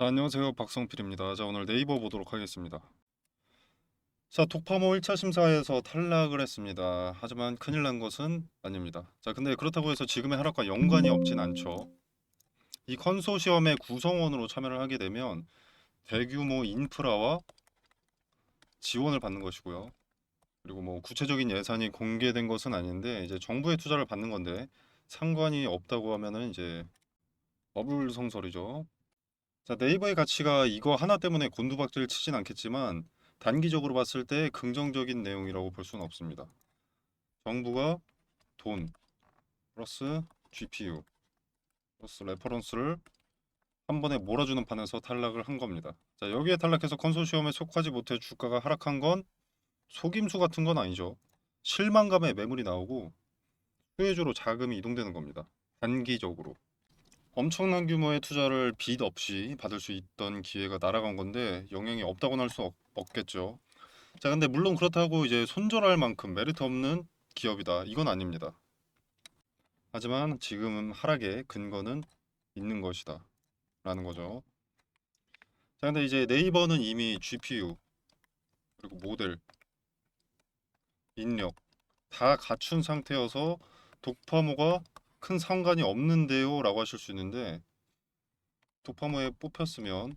자, 안녕하세요. 박성필입니다. 자, 오늘 네이버 보도록 하겠습니다. 자, 독파모 1차 심사에서 탈락을 했습니다. 하지만 큰일 난 것은 아닙니다. 자, 근데 그렇다고 해서 지금의 하락과 연관이 없진 않죠. 이 컨소시엄의 구성원으로 참여를 하게 되면 대규모 인프라와 지원을 받는 것이고요. 그리고 뭐 구체적인 예산이 공개된 것은 아닌데 이제 정부의 투자를 받는 건데 상관이 없다고 하면은 이제 어불성설이죠. 자, 네이버의 가치가 이거 하나 때문에 곤두박질 치진 않겠지만 단기적으로 봤을 때 긍정적인 내용이라고 볼 수는 없습니다. 정부가 돈 플러스 GPU 플러스 레퍼런스를 한 번에 몰아주는 판에서 탈락을 한 겁니다. 자, 여기에 탈락해서 컨소시엄에 속하지 못해 주가가 하락한 건 속임수 같은 건 아니죠. 실망감에 매물이 나오고 수혜주로 자금이 이동되는 겁니다. 단기적으로. 엄청난 규모의 투자를 빚 없이 받을 수 있던 기회가 날아간 건데 영향이 없다고는 할 수 없겠죠. 자, 근데 물론 그렇다고 이제 손절할 만큼 메리트 없는 기업이다. 이건 아닙니다. 하지만 지금 하락의 근거는 있는 것이다. 라는 거죠. 자, 근데 이제 네이버는 이미 GPU 그리고 모델 인력 다 갖춘 상태여서 독파모가 큰 상관이 없는데요 라고 하실 수 있는데 독파모에 뽑혔으면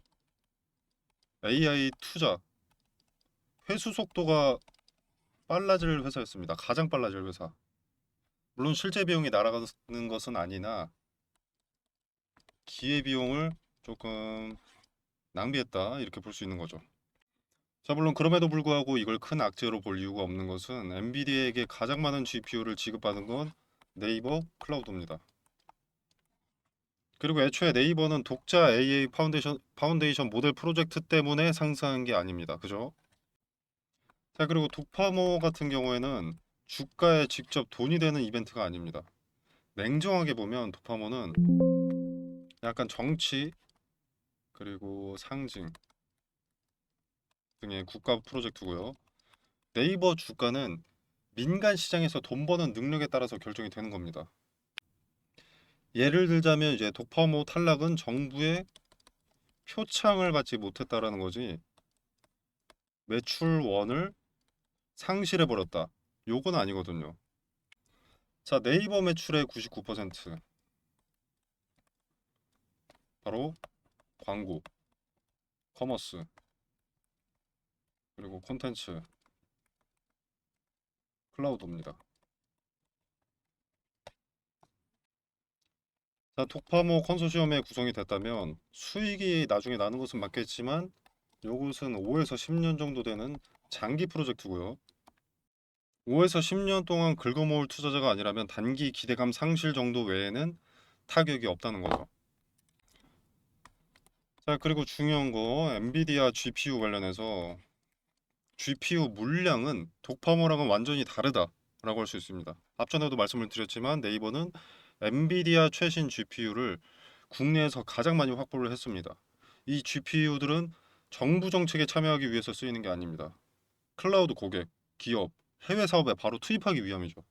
AI 투자 회수 속도가 빨라질 회사였습니다. 가장 빨라질 회사. 물론 실제 비용이 날아가는 것은 아니나 기회 비용을 조금 낭비했다 이렇게 볼 수 있는 거죠. 자 물론 그럼에도 불구하고 이걸 큰 악재로 볼 이유가 없는 것은 엔비디아에게 가장 많은 GPU를 지급받은 건 네이버 클라우드입니다. 그리고 애초에 네이버는 독자 AA 파운데이션, 파운데이션 모델 프로젝트 때문에 상승한 게 아닙니다. 그죠? 자, 그리고 독파모 같은 경우에는 주가에 직접 돈이 되는 이벤트가 아닙니다. 냉정하게 보면 독파모는 약간 정치 그리고 상징 등의 국가 프로젝트고요. 네이버 주가는 민간 시장에서 돈 버는 능력에 따라서 결정이 되는 겁니다. 예를 들자면 이제 독파모 탈락은 정부의 표창을 받지 못했다라는 거지 매출원을 상실해 버렸다. 요건 아니거든요. 자, 네이버 매출의 99% 바로 광고, 커머스, 그리고 콘텐츠, 클라우드입니다. 자, 독파모 컨소시엄에 구성이 됐다면 수익이 나중에 나는 것은 맞겠지만 요것은 5에서 10년 정도 되는 장기 프로젝트고요. 5에서 10년 동안 긁어모을 투자자가 아니라면 단기 기대감 상실 정도 외에는 타격이 없다는 거죠. 자, 그리고 중요한 거 엔비디아 GPU 관련해서 GPU 물량은 독파모랑은 완전히 다르다라고 할 수 있습니다. 앞전에도 말씀을 드렸지만 네이버는 엔비디아 최신 GPU를 국내에서 가장 많이 확보를 했습니다. 이 GPU들은 정부 정책에 참여하기 위해서 쓰이는 게 아닙니다. 클라우드 고객, 기업, 해외 사업에 바로 투입하기 위함이죠.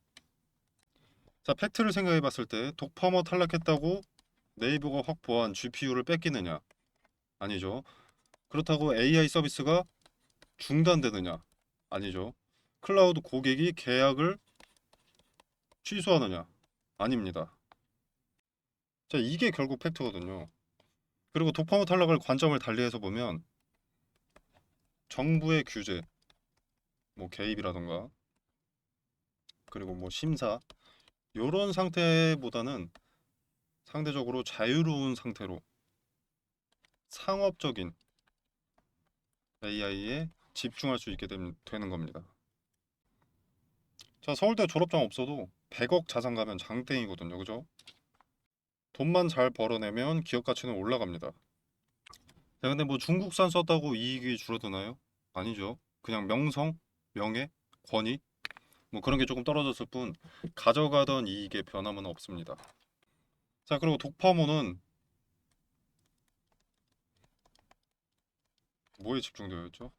자, 팩트를 생각해 봤을 때 독파모 탈락했다고 네이버가 확보한 GPU를 뺏기느냐? 아니죠. 그렇다고 AI 서비스가 중단되느냐? 아니죠. 클라우드 고객이 계약을 취소하느냐? 아닙니다. 자, 이게 결국 팩트거든요. 그리고 독파모 탈락을 관점을 달리해서 보면 정부의 규제, 뭐 개입이라던가 그리고 뭐 심사 이런 상태보다는 상대적으로 자유로운 상태로 상업적인 AI에 집중할 수 있게 된- 되는 겁니다. 자, 서울대 졸업장 없어도 100억 자산 가면 장땡이거든요. 그죠? 돈만 잘 벌어내면 기업 가치는 올라갑니다. 자, 근데 뭐 중국산 썼다고 이익이 줄어드나요? 아니죠. 그냥 명성, 명예, 권위 뭐 그런 게 조금 떨어졌을 뿐 가져가던 이익의 변함은 없습니다. 자, 그리고 독파모는 뭐에 집중되어 있죠?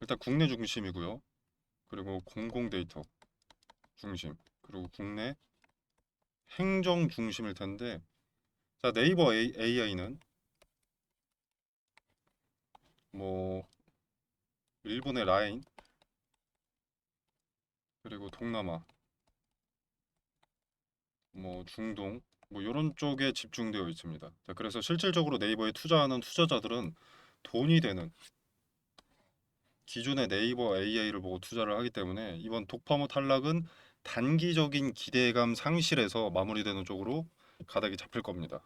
일단 국내 중심이고요. 그리고 공공 데이터 중심, 그리고 국내 행정 중심일 텐데 자, 네이버 AI는 뭐 일본의 라인 그리고 동남아 뭐 중동 뭐 이런 쪽에 집중되어 있습니다. 자, 그래서 실질적으로 네이버에 투자하는 투자자들은 돈이 되는 기존의 네이버 AI를 보고 투자를 하기 때문에 이번 독파모 탈락은 단기적인 기대감 상실에서 마무리되는 쪽으로 가닥이 잡힐 겁니다.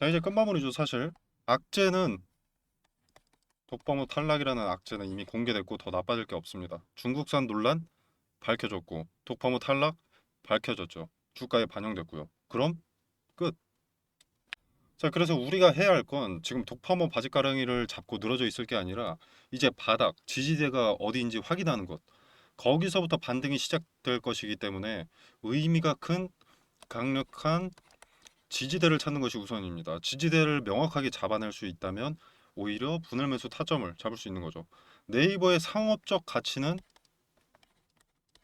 자 이제 끝마무리죠 사실 악재는 독파모 탈락이라는 악재는 이미 공개됐고 더 나빠질 게 없습니다. 중국산 논란 밝혀졌고 독파모 탈락 밝혀졌죠. 주가에 반영됐고요. 그럼 끝. 자 그래서 우리가 해야 할 건 지금 독파모 바지가랑이를 잡고 늘어져 있을 게 아니라 이제 바닥 지지대가 어디인지 확인하는 것 거기서부터 반등이 시작될 것이기 때문에 의미가 큰 강력한 지지대를 찾는 것이 우선입니다. 지지대를 명확하게 잡아낼 수 있다면 오히려 분할 매수 타점을 잡을 수 있는 거죠. 네이버의 상업적 가치는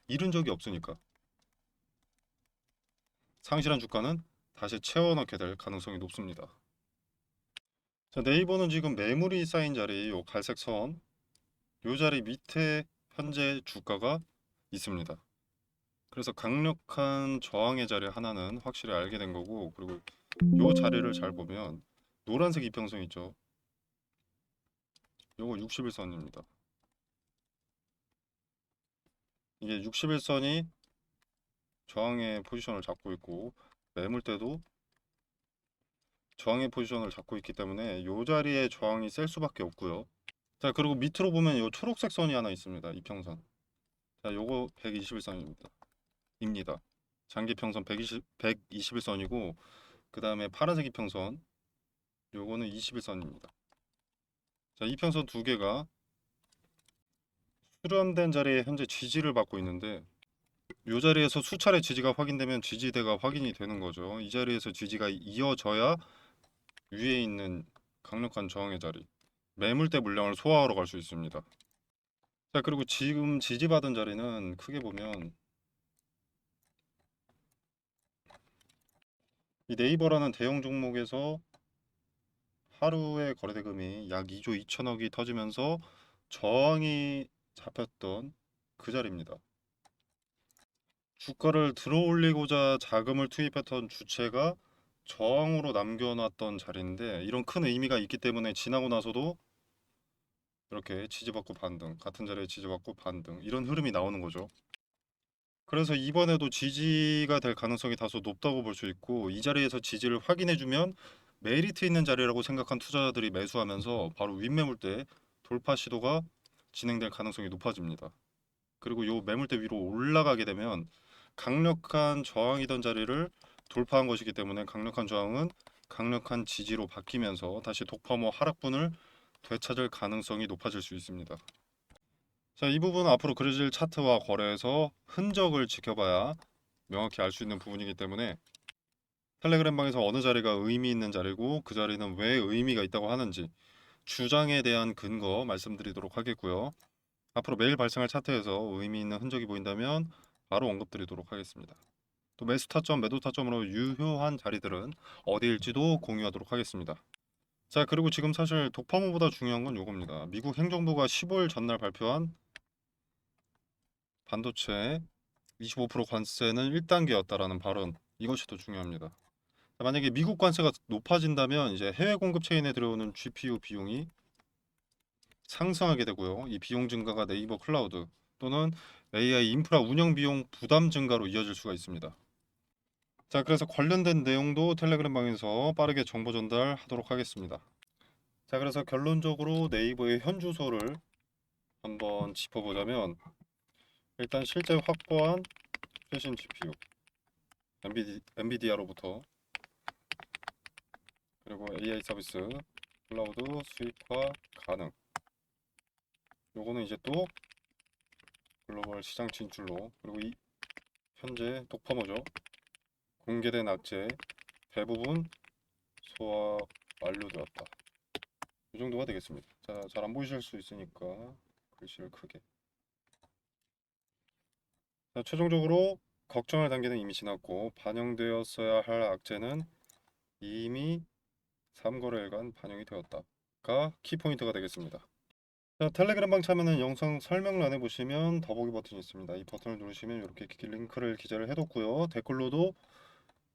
잃은 적이 없으니까 상실한 주가는 다시 채워넣게 될 가능성이 높습니다. 자, 네이버는 지금 매물이 쌓인 자리, 요 갈색 선, 요 자리 밑에 현재 주가가 있습니다. 그래서 강력한 저항의 자리 하나는 확실히 알게 된 거고, 그리고 요 자리를 잘 보면 노란색 이평선 있죠. 요거 61선입니다. 이게 61선이 저항의 포지션을 잡고 있고 매물대도 저항의 포지션을 잡고 있기 때문에 요 자리에 저항이 셀 수밖에 없고요. 자 그리고 밑으로 보면 요 초록색 선이 하나 있습니다. 이평선. 자 요거 121선입니다. 입니다. 장기 평선 120, 121선이고 그 다음에 파란색 이평선 요거는 21선입니다. 자 이평선 두 개가 수렴된 자리에 현재 지지를 받고 있는데 이 자리에서 수차례 지지가 확인되면 지지대가 확인이 되는 거죠. 이 자리에서 지지가 이어져야 위에 있는 강력한 저항의 자리 매물대 물량을 소화하러 갈 수 있습니다. 자 그리고 지금 지지받은 자리는 크게 보면 이 네이버라는 대형 종목에서 하루의 거래대금이 약 2조 2천억이 터지면서 저항이 잡혔던 그 자리입니다. 주가를 들어올리고자 자금을 투입했던 주체가 저항으로 남겨놨던 자리인데 이런 큰 의미가 있기 때문에 지나고 나서도 이렇게 지지받고 반등 같은 자리에 지지받고 반등 이런 흐름이 나오는 거죠. 그래서 이번에도 지지가 될 가능성이 다소 높다고 볼 수 있고 이 자리에서 지지를 확인해주면 메리트 있는 자리라고 생각한 투자자들이 매수하면서 바로 윗매물대 돌파 시도가 진행될 가능성이 높아집니다. 그리고 요 매물대 위로 올라가게 되면 강력한 저항이던 자리를 돌파한 것이기 때문에 강력한 저항은 강력한 지지로 바뀌면서 다시 독파모 하락분을 되찾을 가능성이 높아질 수 있습니다. 자, 이 부분은 앞으로 그려질 차트와 거래에서 흔적을 지켜봐야 명확히 알 수 있는 부분이기 때문에 텔레그램 방에서 어느 자리가 의미 있는 자리고 그 자리는 왜 의미가 있다고 하는지 주장에 대한 근거 말씀드리도록 하겠고요. 앞으로 매일 발생할 차트에서 의미 있는 흔적이 보인다면 바로 언급드리도록 하겠습니다. 또 매수 타점, 매도 타점으로 유효한 자리들은 어디일지도 공유하도록 하겠습니다. 자, 그리고 지금 사실 독파모보다 중요한 건 요겁니다. 미국 행정부가 15일 전날 발표한 반도체 25% 관세는 1단계였다라는 발언 이것이 더 중요합니다. 자, 만약에 미국 관세가 높아진다면 이제 해외 공급 체인에 들어오는 GPU 비용이 상승하게 되고요. 이 비용 증가가 네이버 클라우드 또는 AI 인프라 운영 비용 부담 증가로 이어질 수가 있습니다. 자, 그래서 관련된 내용도 텔레그램 방에서 빠르게 정보 전달하도록 하겠습니다. 자, 그래서 결론적으로 네이버의 현 주소를 한번 짚어보자면 일단 실제 확보한 최신 GPU 엔비디, 엔비디아로부터 그리고 AI 서비스 클라우드 수익화 가능 요거는 이제 또 글로벌 시장 진출로 그리고 이 현재 독파모죠. 공개된 악재 대부분 소화 완료되었다. 이 정도가 되겠습니다. 자 잘 안 보이실 수 있으니까 글씨를 크게. 자, 최종적으로 걱정할 단계는 이미 지났고 반영되었어야 할 악재는 이미 3거래일간 반영이 되었다 가 키포인트가 되겠습니다. 자, 텔레그램 방 참여는 영상 설명란에 보시면 더보기 버튼이 있습니다. 이 버튼을 누르시면 이렇게 기- 링크를 기재를 해뒀고요. 댓글로도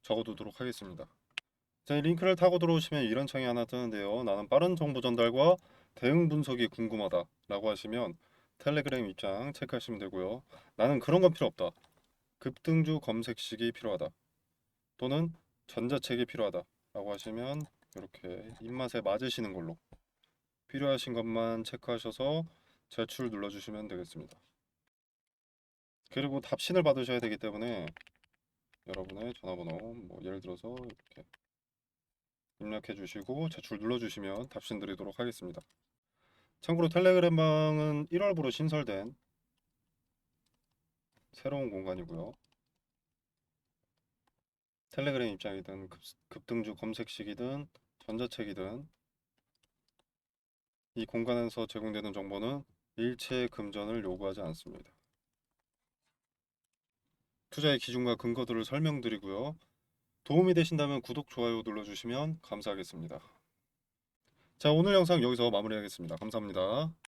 적어두도록 하겠습니다. 자, 이 링크를 타고 들어오시면 이런 창이 하나 뜨는데요. 나는 빠른 정보 전달과 대응 분석이 궁금하다 라고 하시면 텔레그램 입장 체크하시면 되고요. 나는 그런 건 필요 없다. 급등주 검색식이 필요하다. 또는 전자책이 필요하다 라고 하시면 이렇게 입맛에 맞으시는 걸로 필요하신 것만 체크하셔서 제출 눌러주시면 되겠습니다. 그리고 답신을 받으셔야 되기 때문에 여러분의 전화번호 뭐 예를 들어서 이렇게 입력해 주시고 제출 눌러 주시면 답신 드리도록 하겠습니다. 참고로 텔레그램 방은 1월부로 신설된 새로운 공간이고요. 텔레그램 입장이든 급, 급등주 검색식이든 전자책이든 이 공간에서 제공되는 정보는 일체 금전을 요구하지 않습니다. 투자의 기준과 근거들을 설명드리고요. 도움이 되신다면 구독, 좋아요 눌러주시면 감사하겠습니다. 자, 오늘 영상 여기서 마무리하겠습니다. 감사합니다.